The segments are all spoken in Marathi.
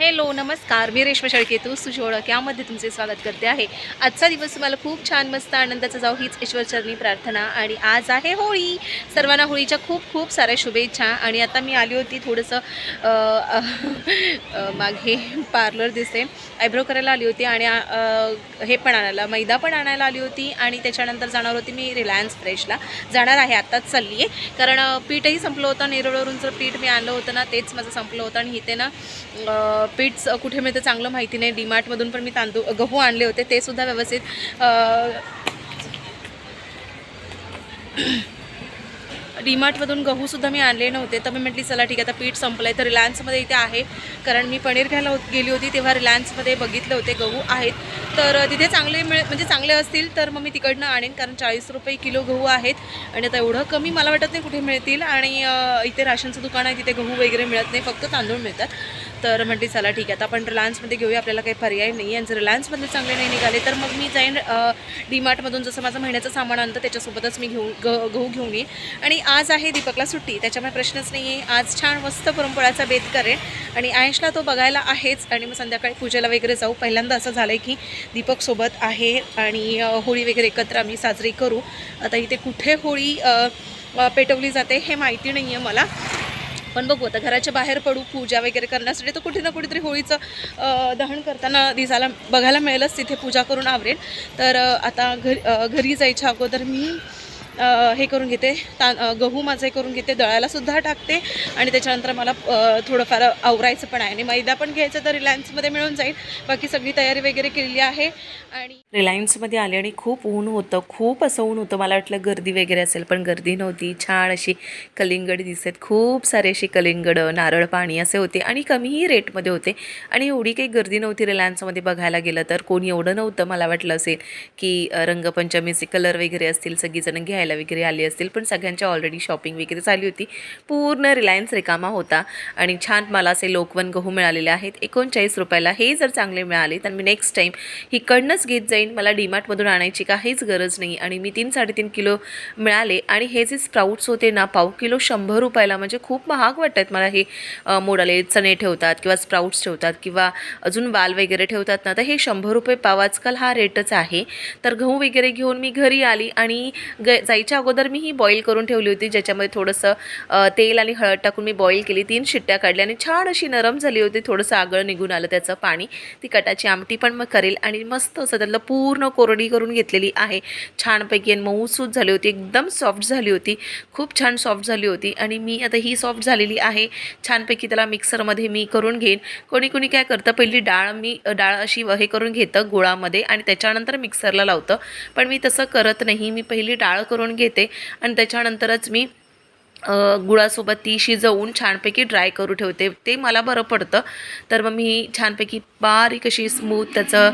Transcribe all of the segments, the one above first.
हॅलो नमस्कार. मी रेश्मा शेळके तू तुझी ओळख. यामध्ये तुमचे स्वागत करते आहे. आजचा दिवस तुम्हाला खूप छान मस्त आनंदाचा जाऊ हीच ईश्वरचरणी प्रार्थना. आणि आज आहे होळी. सर्वांना होळीच्या खूप खूप साऱ्या शुभेच्छा. आणि आता मी आली होती थोडंसं मागे पार्लर दिसते. आयब्रो करायला आली होती आणि हे पण आणायला मैदा पण आणायला आली होती. आणि त्याच्यानंतर जाणार होती मी रिलायन्स फ्रेशला. जाणार आहे आत्ताच चालली आहे कारण पीठही संपलं होतं. नेरळवरून जर पीठ मी आणलं होतं ना तेच माझं संपलं होतं. आणि इथे ना पीठ कुठे मिळतं चांगलं माहिती नाही. डीमार्टमधून पण मी तांदूळ गहू आणले होते. ते सुद्धा व्यवस्थित डीमार्टमधून गहूसुद्धा मी आणले नव्हते. तर मी म्हटली चला ठीक आहे आता पीठ संपलं आहे तर रिलायन्समध्ये इथे आहे. कारण मी पनीर घ्यायला होत- गेली होती तेव्हा रिलायन्समध्ये बघितले होते गहू आहेत. तर तिथे चांगले मिळ म्हणजे चांगले असतील तर मग मी तिकडनं आणेन. कारण चाळीस रुपये किलो गहू आहेत. आणि आता एवढं कमी मला वाटत नाही कुठे मिळतील. आणि इथे राशनचं दुकान आहे तिथे गहू वगैरे मिळत नाही. फक्त तांदूळ मिळतात. तर म्हटली चला ठीक आहे आता आपण रिलायन्समध्ये घेऊया आपल्याला काही पर्याय नाही आणि जर रिलायन्समधले चांगले नाही निघाले तर मग मी जाईन डीमार्टमधून जसं माझं महिन्याचं सामान आणतं त्याच्यासोबतच मी घेऊन ग गहू घेऊन येईन. आणि आज आहे दीपकला सुट्टी त्याच्यामुळे प्रश्नच नाही आहे. आज छान मस्त पुरणपोळ्याचा बेत करेन. आणि आयशला तो बघायला आहेच. आणि मग संध्याकाळी पूजेला वगैरे जाऊ. पहिल्यांदा असं झालं आहे की दीपकसोबत आहे आणि होळी वगैरे एकत्र आम्ही साजरी करू. आता इथे कुठे होळी पेटवली जाते हे माहिती नाही आहे मला. पण बघू आता घराच्या बाहेर पडू पूजा वगैरे करण्यासाठी तर कुठे ना कुठेतरी होळीचं दहन करताना दिसायला बघायला मिळेलच तिथे पूजा करून आवरेल. तर आता घरी घरी जायच्या अगोदर मी हे करून घेते ता गहू माझं हे करून घेते दळायलासुद्धा टाकते आणि त्याच्यानंतर मला थोडंफार आवरायचं पण आहे आणि मैदा पण घ्यायचं तर रिलायन्समध्ये मिळून जाईल. बाकी सगळी तयारी वगैरे केलेली आहे आणि रिलायन्समध्ये आले आणि खूप ऊन होतं खूप असं ऊन होतं. मला वाटलं गर्दी वगैरे असेल पण गर्दी नव्हती. छान अशी कलिंगड दिसत. खूप सारे अशी कलिंगड नारळ पाणी असे होते आणि कमीही रेटमध्ये होते. आणि एवढी काही गर्दी नव्हती रिलायन्समध्ये बघायला गेलं तर. कोणी एवढं नव्हतं मला वाटलं असेल की रंगपंचमीचे कलर वगैरे असतील सगळीजणं घ्यायला वगैरे आली असतील पण सगळ्यांच्या ऑलरेडी शॉपिंग वगैरे झाली होती. पूर्ण रिलायन्स रिकामा होता. आणि छान मला असे लोकवन गहू मिळालेले आहेत. एकोणचाळीस रुपयाला हे जर चांगले मिळाले तर मी नेक्स्ट टाईम हिकडनंच घेत जाईन. मला डीमार्टमधून आणायची काहीच गरज नाही. आणि मी तीन साडेतीन किलो मिळाले. आणि हे जे स्प्राऊट्स होते ना पाव किलो शंभर रुपयाला म्हणजे खूप महाग वाटत आहेत मला हे मोडाले चणे ठेवतात किंवा स्प्राऊट्स ठेवतात किंवा अजून वाल वगैरे ठेवतात ना तर हे शंभर रुपये पाव आजकाल हा रेटच आहे. तर गहू वगैरे घेऊन मी घरी आली आणि ग जायच्या अगोदर मी ही बॉईल करून ठेवली होती ज्याच्यामध्ये थोडंसं तेल आणि हळद टाकून मी बॉईल केली. तीन शिट्ट्या काढल्या आणि छान अशी नरम झाली होती. थोडंसं आगळ निघून आलं त्याचं पाणी. ती कटाची आमटी पण मग करेल आणि मस्त असं त्यातलं पूर्ण कोरडी करून घेतलेली आहे. छानपैकी आणि मऊसूत झाली होती. एकदम सॉफ्ट झाली होती. खूप छान सॉफ्ट झाली होती. आणि मी आता ही सॉफ्ट झालेली आहे. छानपैकी त्याला मिक्सरमध्ये मी करून घेईन. कोणी कोणी काय करतं पहिली डाळ मी डाळ अशी हे करून घेतं गुळामध्ये आणि त्याच्यानंतर मिक्सरला लावतं. पण मी तसं करत नाही. मी पहिली डाळ करून घेते. आणि त्याच्यानंतरच मी गुळासोबत ती शिजवून छानपैकी ड्राय करू ठेवते. ते मला बरं पडतं. तर मग मी छानपैकी बारीक अशी स्मूथ त्याचं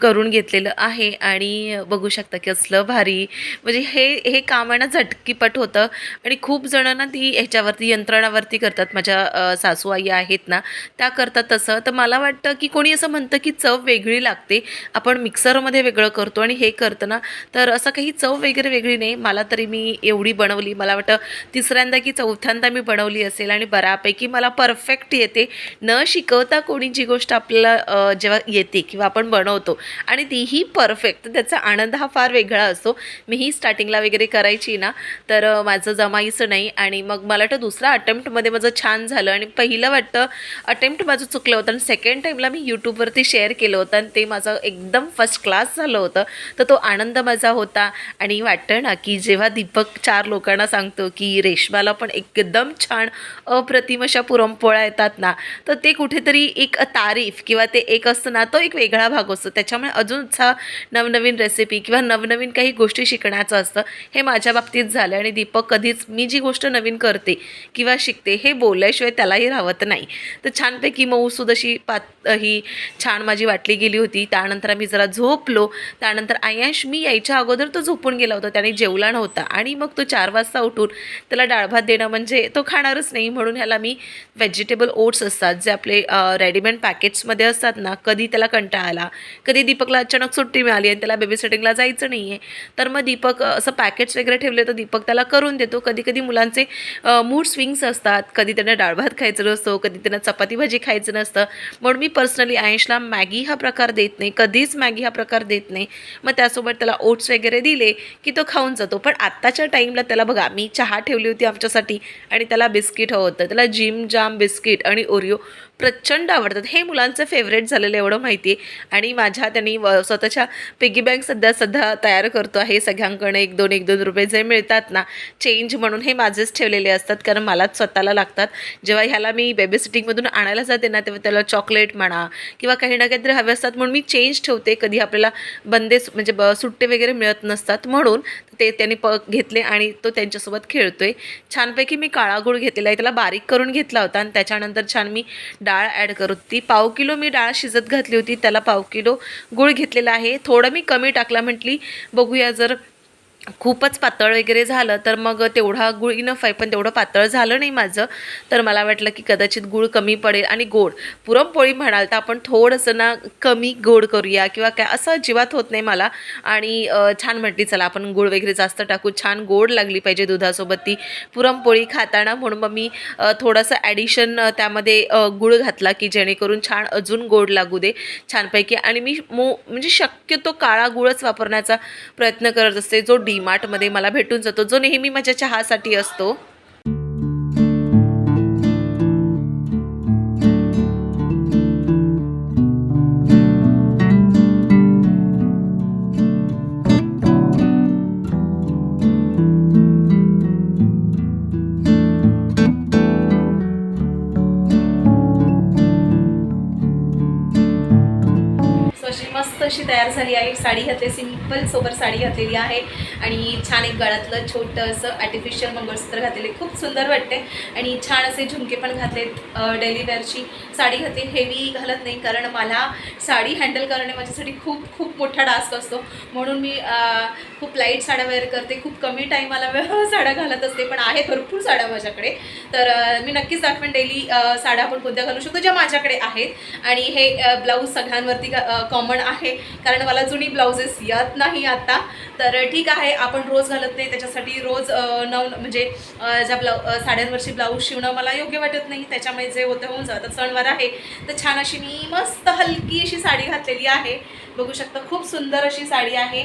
करून घेतलेलं आहे. आणि बघू शकता की असलं भारी. म्हणजे हे हे काम आहे ना झटकीपट होतं. आणि खूप जणं ना ती ह्याच्यावरती यंत्रणावरती करतात. माझ्या सासू आई आहेत ना त्या करतात तसं. तर मला वाटतं की कोणी असं म्हणतं की चव वेगळी लागते. आपण मिक्सरमध्ये वेगळं करतो आणि हे करतं ना. तर असं काही चव वगैरे वेगळी नाही. मला तरी मी एवढी बनवली. मला वाटतं तिसऱ्या तिसऱ्यांदा की चौथ्यांदा मी बनवली असेल आणि बऱ्यापैकी मला परफेक्ट येते. न शिकवता कोणी जी गोष्ट आपल्याला जेव्हा येते किंवा आपण बनवतो आणि तीही परफेक्ट त्याचा आनंद हा फार वेगळा असतो. मीही स्टार्टिंगला वगैरे करायची ना तर माझं जमायचं नाही आणि मग मला वाटतं दुसऱ्या अटेम्प्टमध्ये माझं छान झालं आणि पहिलं वाटतं अटेम्प्ट माझं चुकलं होतं आणि सेकंड टाईमला मी यूट्यूबवरती शेअर केलं होतं आणि ते माझं एकदम फर्स्ट क्लास झालं होतं. तर तो आनंद माझा होता आणि वाटतं ना की जेव्हा दीपक चार लोकांना सांगतो की रेशमाला पण एकदम छान अप्रतिम अशा पुरणपोळ्या येतात ना तर ते कुठेतरी एक तारीफ किंवा ते एक असतं ना तो एक वेगळा भाग असतो. त्याच्यामुळे अजून उत्साह नवनवीन रेसिपी किंवा नवनवीन काही गोष्टी शिकण्याचं असतं हे माझ्या बाबतीत झालं आणि दीपक कधीच मी जी गोष्ट नवीन करते किंवा शिकते हे बोलल्याशिवाय त्यालाही राहत नाही. तर छानपैकी मऊसूद अशी पात ही छान माझी वाटली गेली होती. त्यानंतर आम्ही जरा झोपलो. त्यानंतर आयांश मी यायच्या अगोदर तो झोपून गेला होता. त्याने जेवला नव्हता आणि मग तो चार वाजता उठून त्याला डाळ डाळ भात देणं म्हणजे तो खाणारच नाही म्हणून ह्याला मी व्हेजिटेबल ओट्स असतात जे आपले रेडीमेड पॅकेट्समध्ये असतात ना कधी त्याला कंटाळा आला कधी दीपकला अचानक सुट्टी मिळाली आणि त्याला बेबी सेटिंगला जायचं नाही आहे तर मग दीपक असं पॅकेट्स वगैरे ठेवले तर दीपक त्याला करून देतो. कधी कधी मुलांचे मूड स्विंग्स असतात कधी त्यांना डाळ भात खायचं नसतो कधी त्यांना चपाती भाजी खायचं नसतं म्हणून मी पर्सनली आयुषला मॅगी हा प्रकार देत नाही कधीच मॅगी हा प्रकार देत नाही. मग त्यासोबत त्याला ओट्स वगैरे दिले की तो खाऊन जातो. पण आत्ताच्या टाईमला त्याला बघा मी चहा ठेवली होती आमच्यासाठी आणि त्याला बिस्किट हवं होतं. त्याला जिम जाम बिस्किट आणि ओरिओ प्रचंड आवडतात. हे मुलांचं फेवरेट झालेलं एवढं माहिती आहे. आणि माझ्या त्यांनी व- स्वतःच्या पिगी बँक सध्या सध्या तयार करतो आहे. सगळ्यांकडे एक दोन एक दोन रुपये जे मिळतात ना चेंज म्हणून हे माझेच ठेवलेले असतात. कारण मलाच स्वतःला लागतात. जेव्हा ह्याला मी बेबी सिटिंगमधून आणायला जाते ना तेव्हा त्याला चॉकलेट म्हणा किंवा काही ना काहीतरी हवे असतात म्हणून मी चेंज ठेवते. कधी आपल्याला बंदे म्हणजे ब सुट्टे वगैरे मिळत नसतात म्हणून ते त्यांनी प घेतले आणि तो त्यांच्यासोबत खेळतोय. छानपैकी मी काळा गुळ घेतलेला आहे. त्याला बारीक करून घेतला होता आणि त्याच्यानंतर छान मी डाळ ॲड करत होती पाव किलो मी डाळ शिजत घातली होती त्याला पाव किलो गुळ घेतलेला आहे. थोडं मी कमी टाकला म्हटली. बघूया जर खूपच पातळ वगैरे झालं तर मग तेवढा गुळ इनफ आहे पण तेवढं पातळ झालं नाही माझं. तर मला वाटलं की कदाचित गुळ कमी पडेल आणि गोड. पुरणपोळी म्हणाल तर आपण थोडंसं ना कमी गोड करूया किंवा काय असं अजिबात होत नाही मला. आणि छान म्हटली चला आपण गुळ वगैरे जास्त टाकू. छान गोड लागली पाहिजे दुधासोबत ती पुरणपोळी खाताना. म्हणून मग मी थोडंसं ॲडिशन त्यामध्ये गुळ घातला की जेणेकरून छान अजून गोड लागू दे छानपैकी. आणि मी मो म्हणजे शक्यतो काळा गुळच वापरण्याचा प्रयत्न करत असते. जो डी मार्टमध्ये मला भेटून जातो जो नेहमी माझ्या चहासाठी असतो. अशी तयार झाली आहे. साडी घातली सिंपल सोबर साडी घातलेली आहे. आणि छान एक गळ्यातलं छोटंसं आर्टिफिशियल मंगळसूत्र घातलेले खूप सुंदर वाटते आणि छान असे झुमके पण घातलेत डेली वेअरची साडी घातली हेवी घालत नाही. कारण मला साडी हँडल करणे माझ्यासाठी खूप खूप मोठा टास्क असतो. म्हणून मी खूप लाइट साड्या वेअर करते. खूप कमी टाईमाला वेळ साड्या घालत असते. पण आहे भरपूर साड्या माझ्याकडे. तर मी नक्कीच दाखवेन डेली साड्या आपण कोणत्या घालू शकतो ज्या माझ्याकडे आहेत. आणि हे ब्लाऊज सगळ्यांवरती कॉमन आहे. कारण मला जुनी ब्लाउजेस येत नाही आता. तर ठीक आहे आपण रोज घालत नाही त्याच्यासाठी रोज नव म्हणजे ज्या ब्लाऊ साड्यांवरची ब्लाऊज शिवणं मला योग्य वाटत नाही. त्याच्यामुळे जे होतं होऊन जातं सणवार आहे. तर छान अशी मी मस्त हलकी अशी साडी घातलेली आहे. बघू शकता खूप सुंदर अशी साडी आहे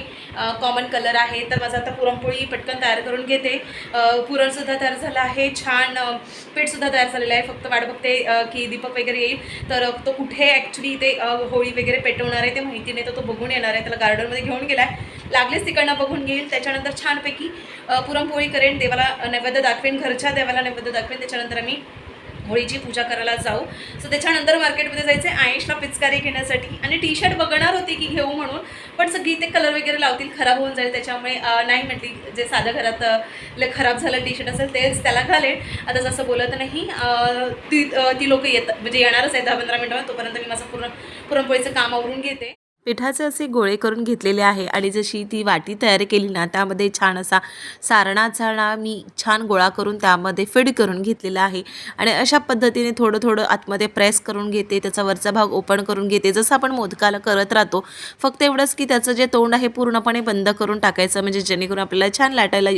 कॉमन कलर आहे. तर माझं आता पुरणपोळी पटकन तयार करून घेते. पुरणसुद्धा तयार झालं आहे. छान पीठसुद्धा तयार झालेलं आहे. फक्त वाट बघते की दीपक वगैरे येईल. तर तो कुठे ॲक्च्युली ते होळी वगैरे पेटवणार आहे ते माहिती नाही. तर तो बघून येणार आहे. त्याला गार्डनमध्ये घेऊन गेला आहे लागलेच तिकडनं बघून घेईल. त्याच्यानंतर छानपैकी पुरणपोळी करेन. देवाला नैवेद्य दाखवेन. घरच्या देवाला नैवेद्य दाखवेन. त्याच्यानंतर आम्ही होळीची पूजा करायला जाऊ. सो त्याच्यानंतर मार्केटमध्ये जायचं आहे आयुषला पिचकारी घेण्यासाठी. आणि टी शर्ट बघणार होती की घेऊ म्हणून. पण सगळी ते कलर वगैरे लावतील. खराब होऊन जाईल. त्याच्यामुळे नाही म्हटली. जे साधं घरात खराब झालं टी शर्ट असेल तेच त्याला घालेल आता जसं बोलत नाही ती ती लोक येतात म्हणजे येणारच आहे दहा पंधरा मिनटं तोपर्यंत मी माझं पूर्ण पुरणपोळीचं काम आवरून घेते. पिठाचे असे गोळे करून घेतलेले आहे आणि जशी ती वाटी तयार केली ना त्यामध्ये छान असा सारणाचा ना मी छान गोळा करून त्यामध्ये फिड करून घेतलेला आहे. आणि अशा पद्धतीने थोडं थोडं आतमध्ये प्रेस करून घेते त्याचा वरचा भाग ओपन करून घेते. जसं आपण मोदकाला करत राहतो फक्त एवढंच की त्याचं जे तोंड आहे पूर्णपणे बंद करून टाकायचं म्हणजे जेणेकरून आपल्याला छान लाटायला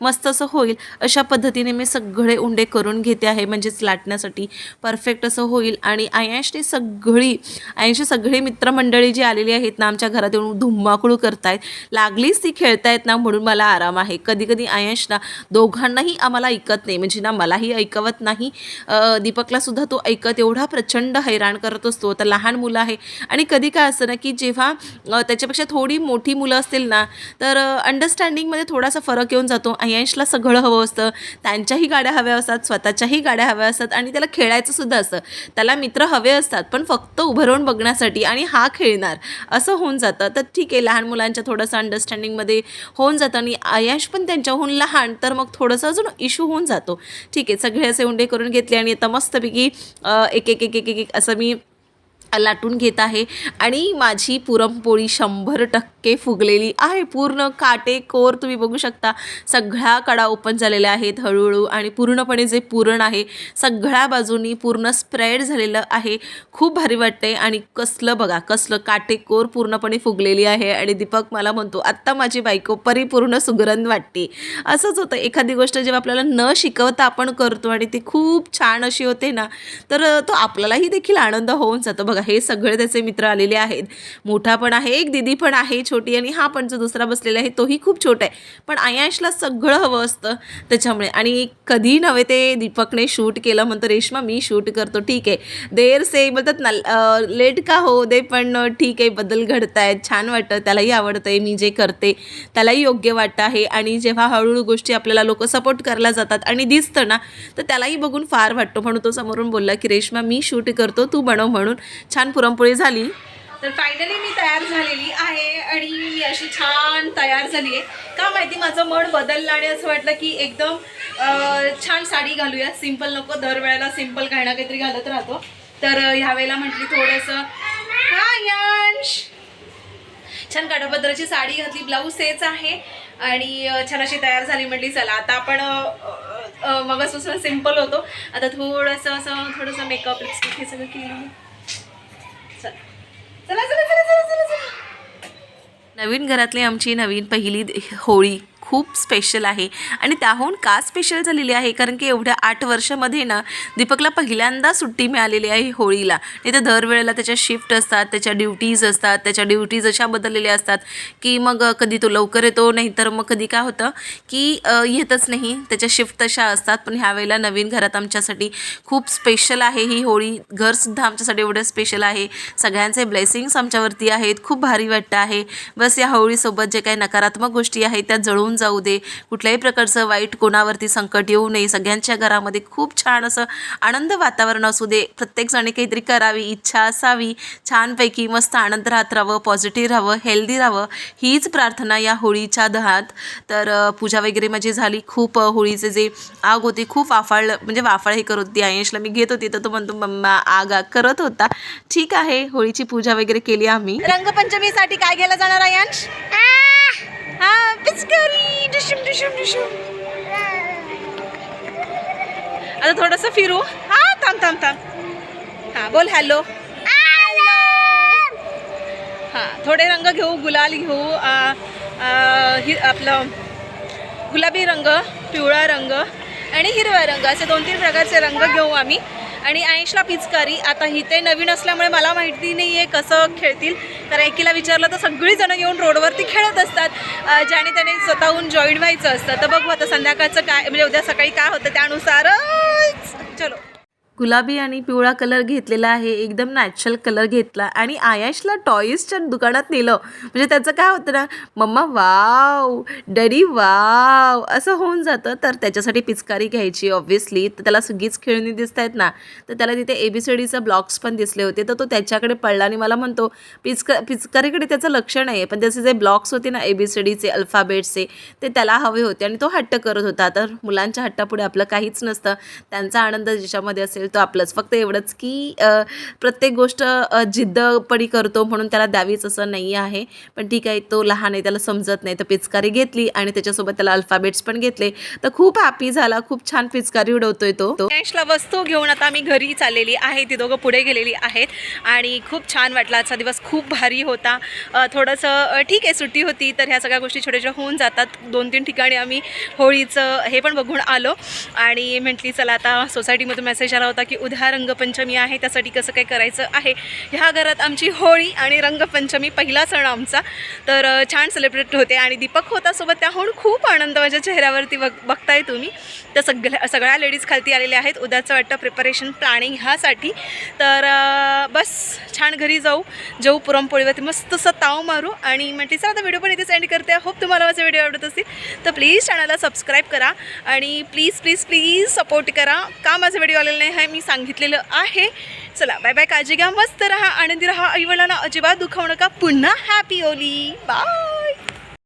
मस्त असं होईल. अशा पद्धतीने मी सगळे उंडे करून घेते आहे म्हणजेच लाटण्यासाठी. परफेक्ट असं होईल. आणि आयांशने सगळी आयांशी सगळी मित्रमंडळी जी आलेली आहेत ना आमच्या घरात येऊन धुम्माकुळू करतायत. लागलीच ती खेळतायत ना म्हणून मला आराम आहे. कधी कधी आयांश ना दोघांनाही आम्हाला ऐकत नाही. म्हणजे ना मलाही ऐकवत नाही. दीपकला सुद्धा तो ऐकत एवढा प्रचंड हैराण करत असतो. तर लहान मुलं आहे. आणि कधी काय असतं ना की जेव्हा त्याच्यापेक्षा थोडी मोठी मुलं असतील ना तर अंडरस्टँडिंगमध्ये थोडासा फरक येऊन जातो. आयांशला सगळं हवं असतं. त्यांच्याही गाड्या हव्या असतात स्वतःच्याही गाड्या हव्या असतात आणि त्याला खेळायचं सुद्धा असतं. त्याला मित्र हवे असतात पण फक्त उभं राहून बघण्यासाठी आणि हा खेळणार. असं होऊन जातं. तर ठीक आहे लहान मुलांच्या थोडंसं अंडरस्टँडिंगमध्ये होऊन जातं आणि आयाश पण त्यांच्याहून लहान तर मग थोडंसं अजून इश्यू होऊन जातो. ठीक आहे सगळे असे उंडे करून घेतले आणि आता मस्तपैकी एक एक एक एक एक एक असं मी लाटून घेत आहे. आणि माझी पुरणपोळी शंभर टक्के टक्के फुगलेली आहे. पूर्ण काटेकोर तुम्ही बघू शकता. सगळ्या कडा ओपन झालेल्या आहेत हळूहळू आणि पूर्णपणे जे पुरण आहे सगळ्या बाजूनी पूर्ण स्प्रेड झालेलं आहे. खूप भारी वाटते आणि कसलं बघा कसलं काटेकोर पूर्णपणे फुगलेली आहे आणि दीपक मला म्हणतो आत्ता माझी बायको परिपूर्ण सुगरंध वाटते. असंच होतं. एखादी गोष्ट जेव्हा आपल्याला न शिकवता आपण करतो आणि ती खूप छान अशी होते ना तर तो आपल्यालाही देखील आनंद होऊन जातो. बघा हे सगळे त्याचे मित्र आलेले आहेत. मोठा पण आहे एक दिदी पण आहे छोटी आणि हा पण जो दुसरा बसलेला आहे तोही खूप छोटा आहे. पण आयाशला सगळं हवं असतं त्याच्यामुळे. आणि कधी नव्हे ते दीपकने शूट केलं म्हणतो रेश्मा मी शूट करतो ठीक आहे. देर से बोलतात ना लेट का हो दे पण ठीक आहे बदल घडत आहेत छान वाटतं त्यालाही आवडतं आहे मी जे करते त्यालाही योग्य वाटतं आहे. आणि जेव्हा हळूहळू गोष्टी आपल्याला लोक सपोर्ट करायला जातात आणि दिसतं ना तर त्यालाही बघून फार वाटतो. म्हणून तो समोरून बोलला की रेश्मा मी शूट करतो तू बनव म्हणून. छान पुरणपोळी झाली. तर फायनली मी तयार झालेली आहे आणि मी अशी छान तयार झाली आहे. का माहिती माझं मन बदललं आणि असं वाटलं की एकदम छान साडी घालूया. सिंपल नको दरवेळेला सिंपल काही ना काहीतरी घालत राहतो. तर ह्यावेळेला ह्या वेळेला म्हटली थोडंसं हा यांश! छान काठापदराची साडी घातली ब्लाऊज तेच आहे आणि छान अशी तयार झाली म्हटली चला आता आपण मगापासून सिंपल होतो. आता थोडंसं असं थोडंसं मेकअप लिपस्टिक हे सगळं केलं. चला चला चला चला चला. चला नवीन घरातली आमची नवीन पहिली होळी. खूप स्पेशल आहे. आणि त्याहून का स्पेशल झालेली आहे? कारण की एवढ्या आठ वर्षामध्ये ना दीपकला पहिल्यांदा सुट्टी मिळालेली आहे होळीला. नाही तर दरवेळेला त्याच्या शिफ्ट असतात त्याच्या ड्युटीज असतात त्याच्या ड्युटीज अशा बदललेल्या असतात की मग कधी तो लवकर येतो नाही तर मग कधी काय होतं की येतच नाही. त्याच्या शिफ्ट तशा असतात. पण ह्यावेळेला नवीन घरात आमच्यासाठी खूप स्पेशल आहे ही होळी. घरसुद्धा आमच्यासाठी एवढं स्पेशल आहे. सगळ्यांचे ब्लेसिंग्स आमच्यावरती आहेत. खूप भारी वाटतं आहे. बस या होळीसोबत जे काही नकारात्मक गोष्टी आहेत त्या जळून जाऊ दे. कुठल्याही प्रकारचं वाईट कोणावरती संकट येऊ नये. सगळ्यांच्या घरामध्ये खूप छान असं आनंद वातावरण असू दे. प्रत्येकजणी काहीतरी करावी इच्छा असावी. छानपैकी मस्त आनंद राहत राहावं पॉझिटिव्ह राहावं हेल्दी राहावं. हीच प्रार्थना या होळीच्या दहात. तर पूजा वगैरे माझी झाली. खूप होळीचे जे आग होती खूप वाफाळ म्हणजे वाफाळ हे करत होती. आयशला मी घेत होती. तर तो म्हणतो मम्मा आग आग करत होता. ठीक आहे. होळीची पूजा वगैरे केली आम्ही. रंगपंचमीसाठी काय घ्यायला जाणार आयांश? हा düşüm düşüm düşüm. आता थोडंसं फिरू. हा थांब थांब थांब. हा बोल हॅलो. हां थोडे रंग घेऊ गुलाल घेऊ. हि आपलं गुलाबी रंग पिवळा रंग आणि हिरवा रंग असे दोन तीन प्रकारचे रंग घेऊ आम्ही. आणि आयुषला पिचकारी आता ही ते नवीन असल्यामुळे मला माहिती नाही आहे कसं खेळतील. कारण एकीला विचारलं तर सगळीजणं येऊन रोडवरती खेळत असतात ज्याने त्याने स्वतःहून जॉईन व्हायचं असतं. तर बघू आता संध्याकाळचं काय म्हणजे उद्या सकाळी काय होतं त्यानुसारच. चलो. गुलाबी आणि पिवळा कलर घेतलेला आहे. एकदम नॅचरल कलर घेतला. आणि आयाशला टॉईजच्या दुकानात नेलं. म्हणजे त्याचं काय होतं ना मम्मा वाव! Daddy wow! असं होऊन जातं. तर त्याच्यासाठी पिचकारी घ्यायची ऑब्व्हियसली तर त्याला सगळीच खेळणी दिसत आहेत ना तर त्याला तिथे ए बी सी डीचं ब्लॉक्स पण दिसले होते. तर तो त्याच्याकडे पडला आणि मला म्हणतो पिचक पिचकारीकडे त्याचं लक्ष नाही आहे पण त्याचे जे ब्लॉक्स होते ना ए बी सी डीचे अल्फाबेट्सचे ते त्याला हवे होते आणि तो हट्ट करत होता. तर मुलांच्या हट्टापुढे आपलं काहीच नसतं. त्यांचा आनंद ज्याच्यामध्ये असेल तो आपलंच. फक्त एवढंच की प्रत्येक गोष्ट जिद्दपणी करतो म्हणून त्याला द्यावीच असं नाही आहे. पण ठीक आहे तो लहान आहे त्याला समजत नाही तर पिचकारी घेतली आणि त्याच्यासोबत त्याला अल्फाबेट्स पण घेतले. तर खूप हॅपी झाला खूप छान पिचकारी उडवतोय तो. कॅशला वस्तू घेऊन आता आम्ही घरी चाललेली आहे ती दोघं पुढे गेलेली आहेत. आणि खूप छान वाटला आजचा दिवस खूप भारी होता. थोडंसं ठीक आहे सुट्टी होती तर ह्या सगळ्या गोष्टी छोट्या छोट्या होऊन जातात. दोन तीन ठिकाणी आम्ही होळीचं हे पण बघून आलो. आणि म्हटली चला आता सोसायटीमधून मेसेज आला होता होता की उद्या रंगपंचमी आहे त्यासाठी कसं काय करायचं आहे? ह्या घरात आमची होळी आणि रंगपंचमी पहिला सण आमचा. तर छान सेलिब्रेट होते आणि दीपक होता सोबत त्याहून खूप आनंद माझ्या चेहऱ्यावरती बघ बघताय तुम्ही. तर सगळ्या सगळ्या लेडीज खालती आलेल्या आहेत. उद्याचं वाटतं प्रिपरेशन प्लॅनिंग ह्यासाठी. तर बस छान घरी जाऊ. जाऊ पुरणपोळीवरती मस्त असं ताव मारू आणि म्हटली चला आता व्हिडिओ पण इथे सेंड करते. होप तुम्हाला माझा व्हिडिओ आवडत असतील तर प्लीज चॅनलला सबस्क्राईब करा आणि प्लीज प्लीज प्लीज सपोर्ट करा. का माझा व्हिडिओ आलेला नाही? हे मी सांगितलेलं आहे. चला बाय बाय काळजी घ्या मस्त राहा आनंदी राहा. आईवडिलांना अजिबात दुखावू नका. पुन्हा हॅपी ओली बाय